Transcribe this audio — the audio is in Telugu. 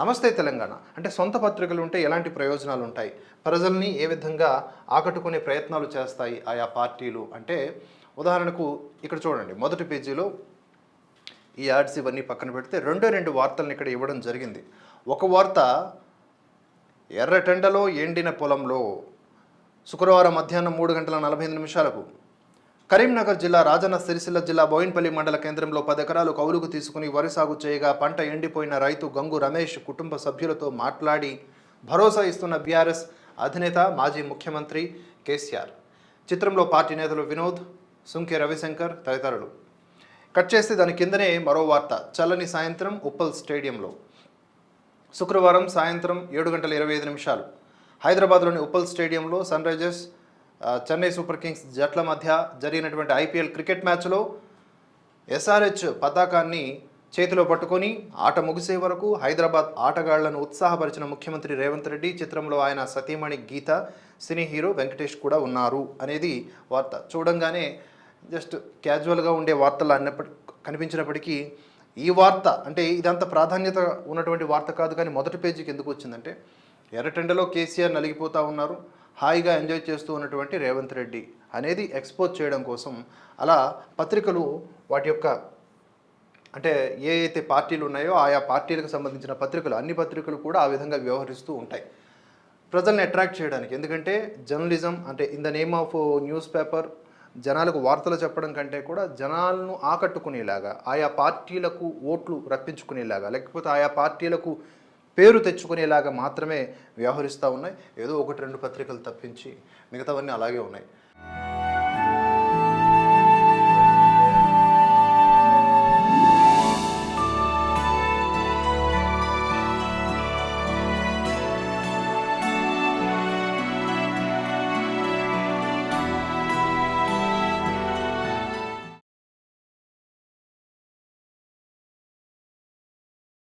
నమస్తే తెలంగాణ. అంటే సొంత పత్రికలు ఉంటే ఎలాంటి ప్రయోజనాలు ఉంటాయి ప్రజల్ని ఏ విధంగా ఆకట్టుకునే ప్రయత్నాలు చేస్తాయి ఆయా పార్టీలు? అంటే ఉదాహరణకు ఇక్కడ చూడండి మొదటి పేజీలో ఈ యాడ్స్ ఇవన్నీ పక్కన పెడితే రెండో రెండు వార్తలను ఇక్కడ ఇవ్వడం జరిగింది. ఒక వార్త ఎర్రటెండలో ఎండిన పొలంలో శుక్రవారం మధ్యాహ్నం మూడు గంటల నలభై నిమిషాలకు కరీంనగర్ జిల్లా రాజన్న సిరిసిల్ల జిల్లా బోయిన్పల్లి మండల కేంద్రంలో పది ఎకరాలు కౌలుకు తీసుకుని వరి సాగు చేయగా పంట ఎండిపోయిన రైతు గంగు రమేష్ కుటుంబ సభ్యులతో మాట్లాడి భరోసా ఇస్తున్న బీఆర్ఎస్ అధినేత మాజీ ముఖ్యమంత్రి కేసీఆర్. చిత్రంలో పార్టీ నేతలు వినోద్ సుంకే రవిశంకర్ తదితరులు. కట్ చేస్తే దాని కిందనే మరో వార్త చల్లని సాయంత్రం ఉప్పల్ స్టేడియంలో. శుక్రవారం సాయంత్రం ఏడు గంటల ఇరవై ఐదు నిమిషాలు. హైదరాబాద్లోని ఉప్పల్ స్టేడియంలో Sunrisers Chennai super Kings జట్ల మధ్య జరిగినటువంటి ఐపీఎల్ క్రికెట్ మ్యాచ్లో ఎస్ఆర్హెచ్ పతాకాన్ని చేతిలో పట్టుకొని ఆట ముగిసే వరకు హైదరాబాద్ ఆటగాళ్ళను ఉత్సాహపరిచిన ముఖ్యమంత్రి రేవంత్ రెడ్డి చిత్రంలో ఆయన సతీమణి గీత సినీ హీరో వెంకటేష్ కూడా ఉన్నారు అనేది వార్త. చూడంగానే జస్ట్ క్యాజువల్గా ఉండే వార్తలు అన్నప్పటి కనిపించినప్పటికీ ఈ వార్త అంటే ఇదంత ప్రాధాన్యత ఉన్నటువంటి వార్త కాదు కానీ మొదటి పేజీకి ఎందుకు వచ్చిందంటే ఎర్రటెండలో కేసీఆర్ నలిగిపోతూ ఉన్నారు. హాయిగా ఎంజాయ్ చేస్తూ ఉన్నటువంటి రేవంత్ రెడ్డి అనేది ఎక్స్పోజ్ చేయడం కోసం అలా పత్రికలు వాటి యొక్క అంటే ఏ అయితే పార్టీలు ఉన్నాయో ఆయా పార్టీలకు సంబంధించిన పత్రికలు అన్ని పత్రికలు కూడా ఆ విధంగా వ్యవహరిస్తూ ఉంటాయి. ప్రజల్ని అట్రాక్ట్ చేయడానికి ఎందుకంటే జర్నలిజం అంటే in the name of newspaper జనాలకు వార్తలు చెప్పడం కంటే కూడా జనాలను ఆకట్టుకునేలాగా ఆయా పార్టీలకు ఓట్లు రప్పించుకునేలాగా లేకపోతే ఆయా పార్టీలకు పేరు తెచ్చుకునేలాగా మాత్రమే వ్యవహరిస్తూ ఉన్నాయి. ఏదో ఒకటి రెండు పత్రికలు తప్పించి మిగతావన్నీ అలాగే ఉన్నాయి.